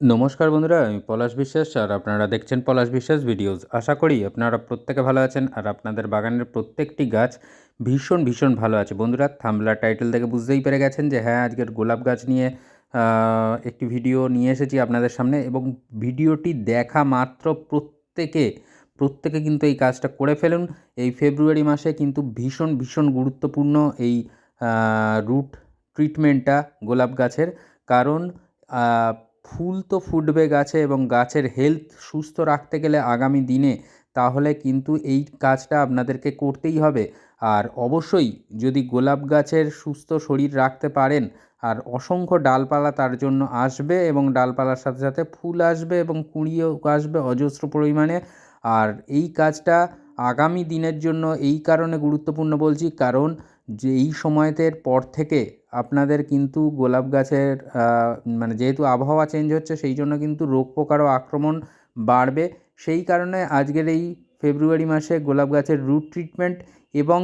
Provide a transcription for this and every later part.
নমস্কার বন্ধুরা, আমি পলাশ বিশ্বাস আর আপনারা দেখছেন পলাশ বিশ্বাস ভিডিওস। আশা করি আপনারা প্রত্যেকে ভালো আছেন আর আপনাদের বাগানের প্রত্যেকটি গাছ ভীষণ ভীষণ ভালো আছে। বন্ধুরা, থামলার টাইটেল থেকে বুঝতেই পেরে গেছেন যে হ্যাঁ আজকের গোলাপ গাছ নিয়ে একটি ভিডিও নিয়ে এসেছি আপনাদের সামনে এবং ভিডিওটি দেখা মাত্র প্রত্যেকে প্রত্যেকে কিন্তু এই কাজটা করে ফেলুন। এই ফেব্রুয়ারি মাসে কিন্তু ভীষণ ভীষণ গুরুত্বপূর্ণ এই রুট ট্রিটমেন্টটা গোলাপ গাছের। কারণ ফুল তো ফুটবে গাছে এবং গাছের হেলথ সুস্থ রাখতে গেলে আগামী দিনে তাহলে কিন্তু এই কাজটা আপনাদেরকে করতেই হবে। আর অবশ্যই যদি গোলাপ গাছের সুস্থ শরীর রাখতে পারেন, আর অসংখ্য ডালপালা তার জন্য আসবে এবং ডালপালার সাথে সাথে ফুল আসবে এবং কুঁড়িও আসবে অজস্র পরিমাণে। আর এই কাজটা আগামী দিনের জন্য এই কারণে গুরুত্বপূর্ণ বলছি, কারণ যে এই সময়তের পর থেকে আপনাদের কিন্তু গোলাপ গাছের মানে যেহেতু আবহাওয়া চেঞ্জ হচ্ছে, সেই জন্য কিন্তু রোগ পোকারও আক্রমণ বাড়বে। সেই কারণে আজকের এই ফেব্রুয়ারি মাসে গোলাপ গাছের রুট ট্রিটমেন্ট এবং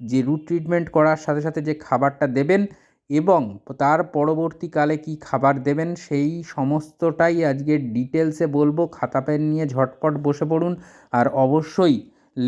যে রুট ট্রিটমেন্ট করার সাথে সাথে যে খাবারটা দেবেন এবং তার পরবর্তীকালে কি খাবার দেবেন, সেই সমস্তটাই আজকে ডিটেলসে বলব। খাতা পেন নিয়ে ঝটপট বসে পড়ুন আর অবশ্যই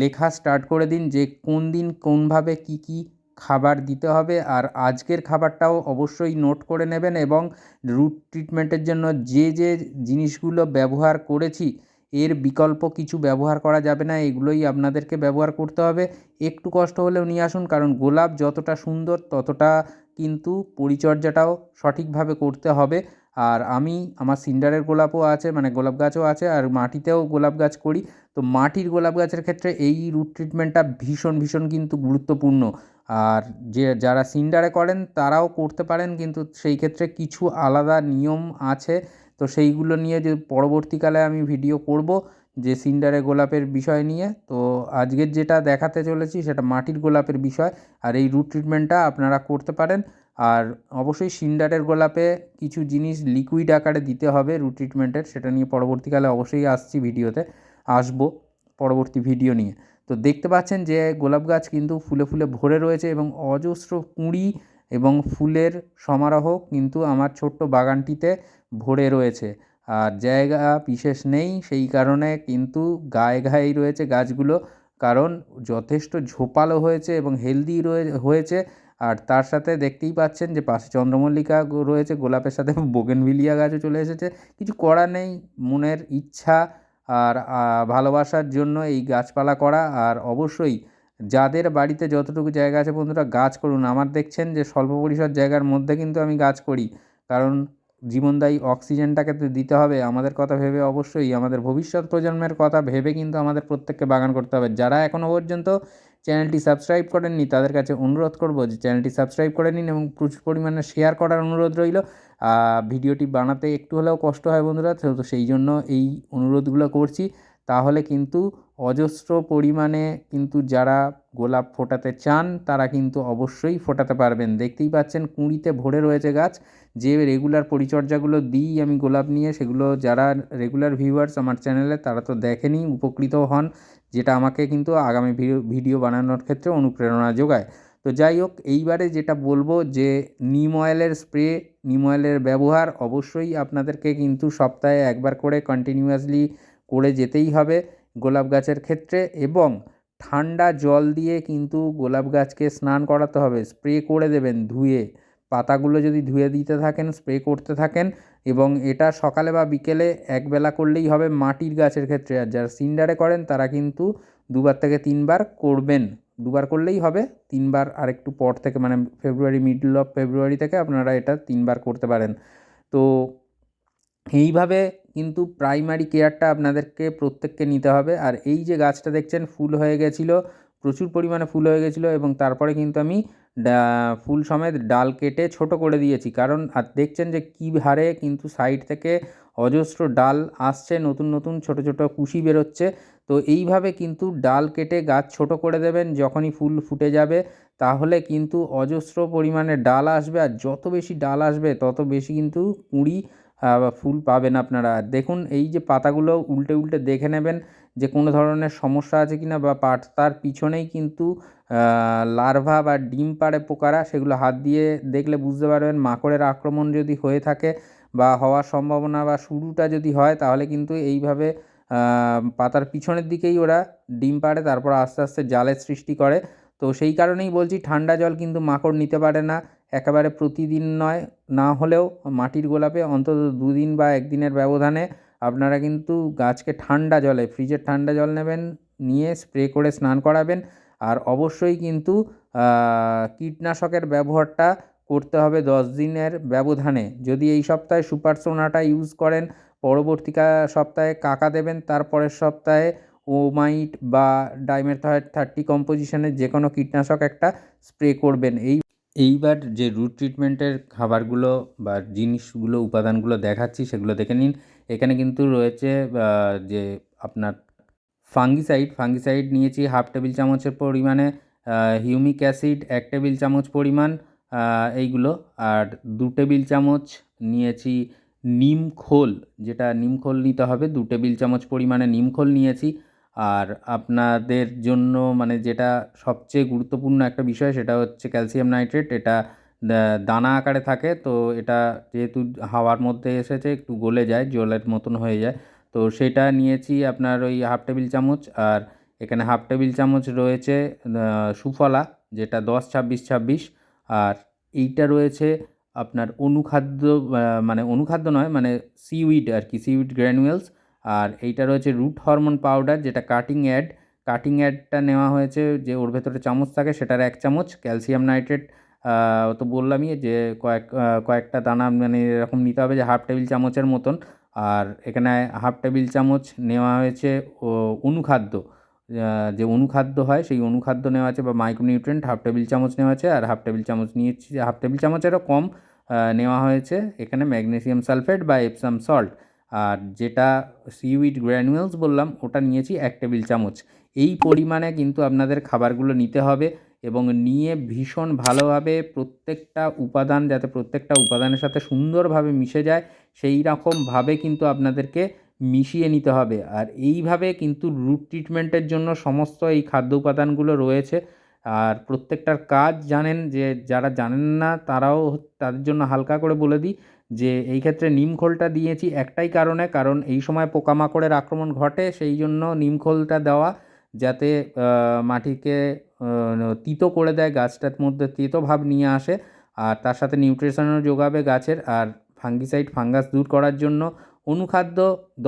লেখা স্টার্ট করে দিন যে কোন দিন কোনভাবে কি কি খাবার দিতে হবে। আর আজকের খাবারটাও অবশ্যই নোট করে নেবেন এবং রুট ট্রিটমেন্টের জন্য যে যে জিনিসগুলো ব্যবহার করেছি, এর বিকল্প কিছু ব্যবহার করা যাবে না। এগুলোই আপনাদেরকে ব্যবহার করতে হবে। একটু কষ্ট হলেও নিয়ে আসুন, কারণ গোলাপ যতটা সুন্দর ততটা কিন্তু পরিচর্যাটাও সঠিকভাবে করতে হবে। আর আমি, আমার সিন্ডারের গোলাপও আছে মানে গোলাপ গাছও আছে, আর মাটিতেও গোলাপ গাছ করি। তো মাটির গোলাপ গাছের ক্ষেত্রে এই রুট ট্রিটমেন্টটা ভীষণ ভীষণ কিন্তু গুরুত্বপূর্ণ। আর যে, যারা সিন্ডারে করেন তারাও করতে পারেন, কিন্তু সেই ক্ষেত্রে কিছু আলাদা নিয়ম আছে। তো সেইগুলো নিয়ে যে, পরবর্তীকালে আমি ভিডিও করব যে, সিন্ডারে গোলাপের বিষয় নিয়ে। তো আজকের যেটা দেখাতে চলেছি সেটা মাটির গোলাপের বিষয়, আর এই রুট ট্রিটমেন্টটা আপনারা করতে পারেন। আর অবশ্যই সিন্ডারের গোলাপে কিছু জিনিস লিকুইড আকারে দিতে হবে রুট ট্রিটমেন্টের সেটা নিয়ে পরবর্তীকালে অবশ্যই আসছি ভিডিওতে, আসব পরবর্তী ভিডিও নিয়ে। তো দেখতে পাচ্ছেন যে গোলাপ গাছ কিন্তু ফুলে ফুলে ভরে রয়েছে এবং অজস্র কুঁড়ি এবং ফুলের সমারোহ কিন্তু আমার ছোট্ট বাগানটিতে ভরে রয়েছে। আর জায়গা বিশেষ নেই, সেই কারণে কিন্তু গায়ে গায়েই রয়েছে গাছগুলো। কারণ যথেষ্ট ঝোপালো হয়েছে এবং হেলদি রয়ে, হয়েছে। আর তার সাথে দেখতেই পাচ্ছেন যে পাশে চন্দ্রমল্লিকা রয়েছে, গোলাপের সাথে বোগেনভিলিয়া গাছও চলে এসেছে। কিছু করা নেই, মনের ইচ্ছা আর ভালোবাসার জন্য এই গাছপালা করা। আর অবশ্যই যাদের বাড়িতে যতটুকু জায়গা আছে বন্ধুরা, গাছ করুন। আমার দেখছেন যে স্বল্প পরিসর জায়গার মধ্যে কিন্তু আমি গাছ করি। কারণ জীবনদায়ী অক্সিজেনটাকে তো দিতে হবে। আমাদের কথা ভেবে অবশ্যই আমাদের ভবিষ্যৎ প্রজন্মের কথা ভেবে কিন্তু আমাদের প্রত্যেককে বাগান করতে হবে। যারা এখনও পর্যন্ত চ্যানেলটি সাবস্ক্রাইব করেননি, তাদের কাছে অনুরোধ করব যে চ্যানেলটি সাবস্ক্রাইব করে নিন এবং প্রচুর পরিমাণে শেয়ার করার অনুরোধ রইল। ভিডিওটি বানাতে একটু হলেও কষ্ট হয় বন্ধুরা, তো সেই জন্য এই অনুরোধগুলো করছি। তাহলে কিন্তু অজস্র পরিমাণে কিন্তু যারা গোলাপ ফোটাতে চান, তারা কিন্তু অবশ্যই ফোটাতে পারবেন। দেখতেই পাচ্ছেন কুঁড়িতে ভরে রয়েছে গাছ, যে রেগুলার পরিচর্যাগুলো দিই আমি গোলাপ নিয়ে, সেগুলো যারা রেগুলার ভিউয়ার্স আমার চ্যানেলে তারা তো দেখেনি, উপকৃত হন, যেটা আমাকে কিন্তু আগামী ভিডিও বানানোর ক্ষেত্রে অনুপ্রেরণা যোগায়। তো যাই হোক, এইবারে যেটা বলব যে, নিম অয়েলের স্প্রে নিম অয়েলের ব্যবহার অবশ্যই আপনাদেরকে কিন্তু সপ্তাহে একবার করে কন্টিনিউয়াসলি করে যেতেই হবে গোলাপ গাছের ক্ষেত্রে এবং ঠান্ডা জল দিয়ে কিন্তু গোলাপ গাছকে স্নান করাতে হবে। স্প্রে করে দেবেন ধুয়ে। পাতাগুলো যদি ধুয়ে দিতে থাকেন, স্প্রে করতে থাকেন এবং এটা সকালে বা বিকেলে একবেলা করলেই হবে মাটির গাছের ক্ষেত্রে। আর যারা সিন্ডারে করেন তারা কিন্তু দুবার থেকে তিনবার করবেন। দুবার করলেই হবে, তিনবার আরেকটু পর থেকে মানে ফেব্রুয়ারি মিডল অফ ফেব্রুয়ারি থেকে আপনারা এটা তিনবার করতে পারেন। তো এইভাবে কিন্তু প্রাইমারি কেয়ারটা আপনাদেরকে প্রত্যেককে নিতে হবে। আর এই যে গাছটা দেখছেন, ফুল হয়ে গেছিল, প্রচুর পরিমাণে ফুল হয়ে গেছিল এবং তারপরে কিন্তু আমি ফুল সমেত ডাল কেটে ছোট করে দিয়েছি। কারণ আর দেখছেন যে কী হারে কিন্তু সাইড থেকে অজস্র ডাল আসছে, নতুন নতুন ছোট ছোট কুশি বেরোচ্ছে। তো এইভাবে কিন্তু ডাল কেটে গাছ ছোট করে দেবেন, যখনই ফুল ফুটে যাবে, তাহলে কিন্তু অজস্র পরিমাণে ডাল আসবে। আর যত বেশি ডাল আসবে, তত বেশি কিন্তু কুঁড়ি ফুল পাবেন আপনারা। দেখুন, এই যে পাতাগুলো উল্টে উল্টে দেখে নেবেন যে কোনো ধরনের সমস্যা আছে কিনা, বা পাট তার পিছনেই কিন্তু লার্ভা বা ডিম পাড়ে পোকারা, সেগুলো হাত দিয়ে দেখলে বুঝতে পারবেন মাকড়ের আক্রমণ যদি হয়ে থাকে, বা হওয়ার সম্ভাবনা বা শুরুটা যদি হয়, তাহলে কিন্তু এইভাবে পাতার পিছনের দিকেই ওরা ডিম পাড়ে, তারপর আস্তে আস্তে জালের সৃষ্টি করে। তো সেই কারণেই বলছি, ঠান্ডা জল কিন্তু মাকড় নিতে পারে না। একেবারে প্রতিদিন নয়, না হলেও মাটির গোলাপে অন্তত দুদিন বা একদিনের ব্যবধানে আপনারা কিন্তু গাছকে ঠান্ডা জলে, ফ্রিজের ঠান্ডা জল নেবেন, নিয়ে স্প্রে করে স্নান করাবেন। আর অবশ্যই কিন্তু কীটনাশকের ব্যবহারটা করতে হবে দশ দিনের ব্যবধানে। যদি এই সপ্তাহে সুপার সোনাটা ইউজ করেন পরবর্তী সপ্তাহে কাকা দেবেন, তারপরের সপ্তাহে ওমাইট বা ডাইমেথায়েট থার্টি কম্পোজিশনের যে কোনো কীটনাশক একটা স্প্রে করবেন। এই এইবার যে রুট ট্রিটমেন্টের খাবারগুলো বা জিনিসগুলো, উপাদানগুলো দেখাচ্ছি, সেগুলো দেখে নিন। এখানে কিন্তু রয়েছে যে আপনার ফাঙ্গিসাইড ফাঙ্গিসাইড নিয়েছি হাফ টেবিল চামচের পরিমাণে হিউমিক অ্যাসিড এক টেবিল চামচ পরিমাণ এইগুলো। আর দু টেবিল চামচ নিয়েছি নিম খোল, যেটা নিম খোল নিতে হবে, দু টেবিল চামচ পরিমাণে নিম খোল নিয়েছি। আর আপনাদের জন্য মানে যেটা সবচেয়ে গুরুত্বপূর্ণ একটা বিষয়, সেটা হচ্ছে ক্যালসিয়াম নাইট্রেট। এটা দানা আকারে থাকে, তো এটা যেহেতু হাওয়ার মধ্যে এসেছে, একটু গলে যায়, জলের মতন হয়ে যায়। তো সেটা নিয়েছি আপনার ওই হাফ টেবিল চামচ, আর এখানে হাফ টেবিল চামচ রয়েছে সুফলা, যেটা দশ ছাব্বিশ ছাব্বিশ। আর এইটা রয়েছে আপনার অনুখাদ্য মানে অনুখাদ্য নয় মানে সিউইড আর কি সিউইড গ্র্যানুয়েলস আর এইটা রয়েছে রুট হরমোন পাউডার যেটা কাটিং অ্যাড কাটিং অ্যাডটা নেওয়া হয়েছে যে ওর ভেতরে চামচ থাকে সেটার এক চামচ ক্যালসিয়াম নাইট্রেট তো বললামই যে কয়েক কয়েকটা দানা মানে এরকম নিতে হবে যে হাফ টেবিল চামচের মতন আর এখানে হাফ টেবিল চামচ নেওয়া হয়েছে অনুখাদ্য। যে অনুখাদ্য হয় সেই অনুখাদ্য নেওয়া আছে বা মাইক্রোনিউট্রেন্ট হাফ টেবিল চামচ নেওয়া আছে আর হাফ টেবিল চামচ নিয়েছি। হাফ টেবিল চামচেরও কম নেওয়া হয়েছে। এখানে ম্যাগনেসিয়াম সালফেট বা এপসাম সল্ট আর যেটা সিউইড গ্র্যানুয়েলস বললাম, ওটা নিয়েছি এক টেবিল চামচ। এই পরিমাণে কিন্তু আপনাদের খাবারগুলো নিতে হবে এবং নিয়ে ভীষণ ভালোভাবে প্রত্যেকটা উপাদান, যাতে প্রত্যেকটা উপাদানের সাথে সুন্দরভাবে মিশে যায় সেই রকমভাবে কিন্তু আপনাদেরকে মিশিয়ে নিতে হবে। আর এইভাবে কিন্তু রুট ট্রিটমেন্টের জন্য সমস্ত এই খাদ্য উপাদানগুলো রয়েছে। আর প্রত্যেকটার কাজ জানেন যে, যারা জানেন না তারাও তাদের জন্য হালকা করে বলে দিই যে, এই ক্ষেত্রে নিমখোলটা দিয়েছি একটাই কারণে, কারণ এই সময় পোকামাকড়ের আক্রমণ ঘটে সেই জন্য নিমখোলটা দেওয়া যাতে মাটিকে তিতো করে দেয়, গাছটার মধ্যে তিতো ভাব নিয়ে আসে। আর তার সাথে নিউট্রিশনও যোগাবে গাছের। আর ফাঙ্গিসাইড ফাঙ্গাস দূর করার জন্য অনুখাদ্য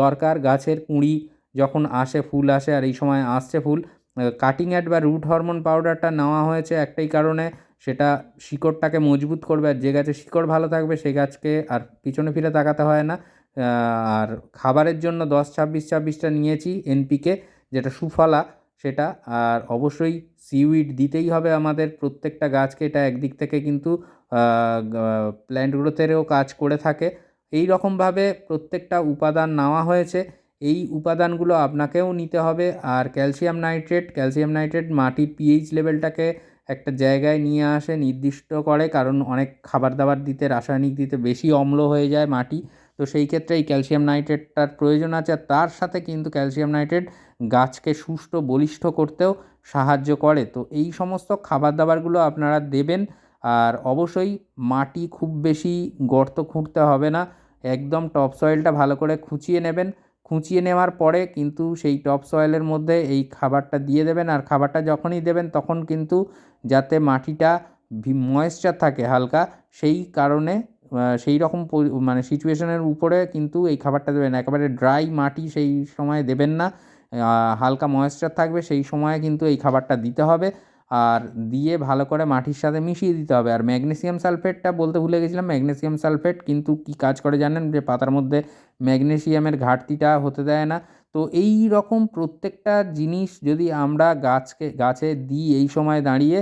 দরকার, গাছের কুঁড়ি যখন আসে, ফুল আসে, আর এই সময় আসছে ফুল কাটিং অ্যাড বা রুট হরমোন পাউডারটা নেওয়া হয়েছে একটাই কারণে, সেটা শিকড়টাকে মজবুত করবে, আর যে গাছে শিকড় ভালো থাকবে সেই গাছকে আর পিছনে ফিরে তাকাতে হয় না। আর খাবারের জন্য দশ ছাব্বিশ ছাব্বিশটা নিয়েছি এনপিকে যেটা সুফলা, সেটা, আর অবশ্যই সিউইড দিতেই হবে আমাদের প্রত্যেকটা গাছকে, এটা একদিক থেকে কিন্তু প্ল্যান্ট গ্রোথেরও কাজ করে থাকে। এই রকমভাবে প্রত্যেকটা উপাদান নেওয়া হয়েছে। এই উপাদানগুলো আপনাকেও নিতে হবে। আর ক্যালসিয়াম নাইট্রেট ক্যালসিয়াম নাইট্রেট মাটির পিএইচ লেভেলটাকে একটা জায়গায় নিয়ে আসে, নির্দিষ্ট করে। কারণ অনেক খাবার দাবার দিতে, রাসায়নিক দিতে বেশি অম্ল হয়ে যায় মাটি। তো সেই ক্ষেত্রে এই ক্যালসিয়াম নাইট্রেটটার প্রয়োজন আছে। আর তার সাথে কিন্তু ক্যালসিয়াম নাইট্রেট গাছকে সুস্থ বলিষ্ঠ করতেও সাহায্য করে। তো এই সমস্ত খাবার দাবারগুলো আপনারা দেবেন। আর অবশ্যই মাটি খুব বেশি গর্ত খুঁড়তে হবে না। একদম টপ সয়েলটা ভালো করে খুঁচিয়ে নেবেন। খুঁচিয়ে নেওয়ার পরে কিন্তু সেই টপ সয়েলের মধ্যে এই খাবারটা দিয়ে দেবেন আর খাবারটা যখনই দেবেন তখন কিন্তু যাতে মাটিটা ময়েশ্চার থাকে হালকা, সেই কারণে সেই রকম মানে সিচুয়েশনের উপরে কিন্তু এই খাবারটা দেবেন একেবারে ড্রাই মাটি সেই সময় দেবেন না। হালকা ময়েশ্চার থাকবে সেই সময়ে কিন্তু এই খাবারটা দিতে হবে। আর দিয়ে ভালো করে মাটির সাথে মিশিয়ে দিতে হবে। আর ম্যাগনেসিয়াম সালফেটটা বলতে ভুলে গেছিলাম, ম্যাগনেসিয়াম সালফেট কিন্তু কী কাজ করে জানেন? যে পাতার মধ্যে ম্যাগনেসিয়ামের ঘাটতিটা হতে দেয় না। তো এই রকম প্রত্যেকটা জিনিস যদি আমরা গাছকে, গাছে দিই এই সময় দাঁড়িয়ে,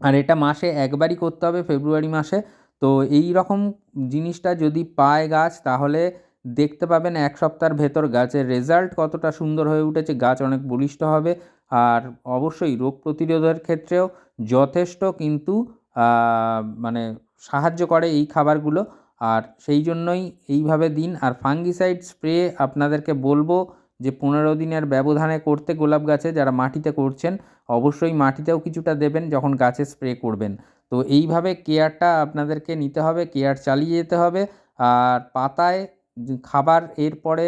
আর এটা মাসে একবারই করতে হবে ফেব্রুয়ারি মাসে, তো এই রকম জিনিসটা যদি পায় গাছ, তাহলে দেখতে পাবেন এক সপ্তাহের ভেতর গাছের রেজাল্ট কতটা সুন্দর হয়ে উঠেছে, গাছ অনেক বলিষ্ঠ হবে আর অবশ্যই রোগ প্রতিরোধের ক্ষেত্রেও যথেষ্ট কিন্তু মানে সাহায্য করে এই খাবারগুলো। আর সেই জন্যই এইভাবে দিন, আর ফাঙ্গিসাইড স্প্রে আপনাদেরকে বলব যে পনেরো দিনের ব্যবধানে করতে গোলাপ গাছে যারা মাটিতে করছেন, অবশ্যই মাটিতেও কিছুটা দেবেন যখন গাছে স্প্রে করবেন। তো এইভাবে কেয়ারটা আপনাদেরকে নিতে হবে কেয়ার চালিয়ে যেতে হবে। আর পাতায় খাবার এরপরে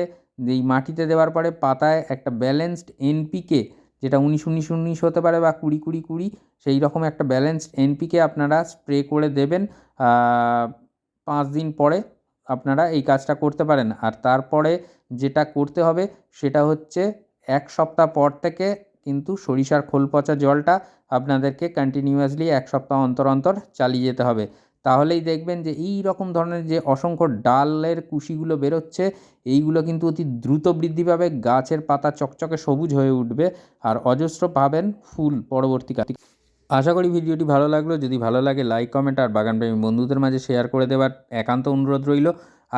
এই মাটিতে দেওয়ার পরে পাতায় একটা ব্যালেন্সড এনপিকে যেটা উনিশ উনিশ উনিশ হতে পারে বা কুড়ি কুড়ি কুড়ি, সেই রকম একটা ব্যালেন্সড এনপিকে আপনারা স্প্রে করে দেবেন পাঁচ দিন পরে আপনারা এই কাজটা করতে পারেন। আর তারপরে যেটা করতে হবে, সেটা হচ্ছে এক সপ্তাহ পর থেকে কিন্তু সরিষার খোল পচা জলটা আপনাদেরকে কন্টিনিউয়াসলি এক সপ্তাহ অন্তর অন্তর চালিয়ে যেতে হবে। তাহলেই দেখবেন যে এই রকম ধরনের যে অসংখ্য ডালের কুশিগুলো বেরোচ্ছে, এইগুলো কিন্তু অতি দ্রুত বৃদ্ধি পাবে, গাছের পাতা চকচকে সবুজ হয়ে উঠবে আর অজস্র পাবেন ফুল পরবর্তীকালে আশা করি ভিডিওটি ভালো লাগল। যদি ভালো লাগে লাইক কমেন্ট আর বাগানপ্রেমী বন্ধুদের মাঝে শেয়ার করে দেওয়ার একান্ত অনুরোধ রইল।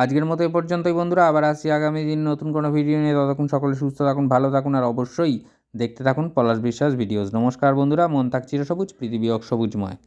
আজকের মতো এ পর্যন্তই বন্ধুরা, আবার আসছি আগামী দিন নতুন কোনো ভিডিও নিয়ে। ততক্ষণ সকলে সুস্থ থাকুন, ভালো থাকুন আর অবশ্যই দেখতে থাকুন পলাশ বিশ্বাস ভিডিওস নমস্কার বন্ধুরা, মন থাক চিরসবুজ পৃথিবী সবুজময়।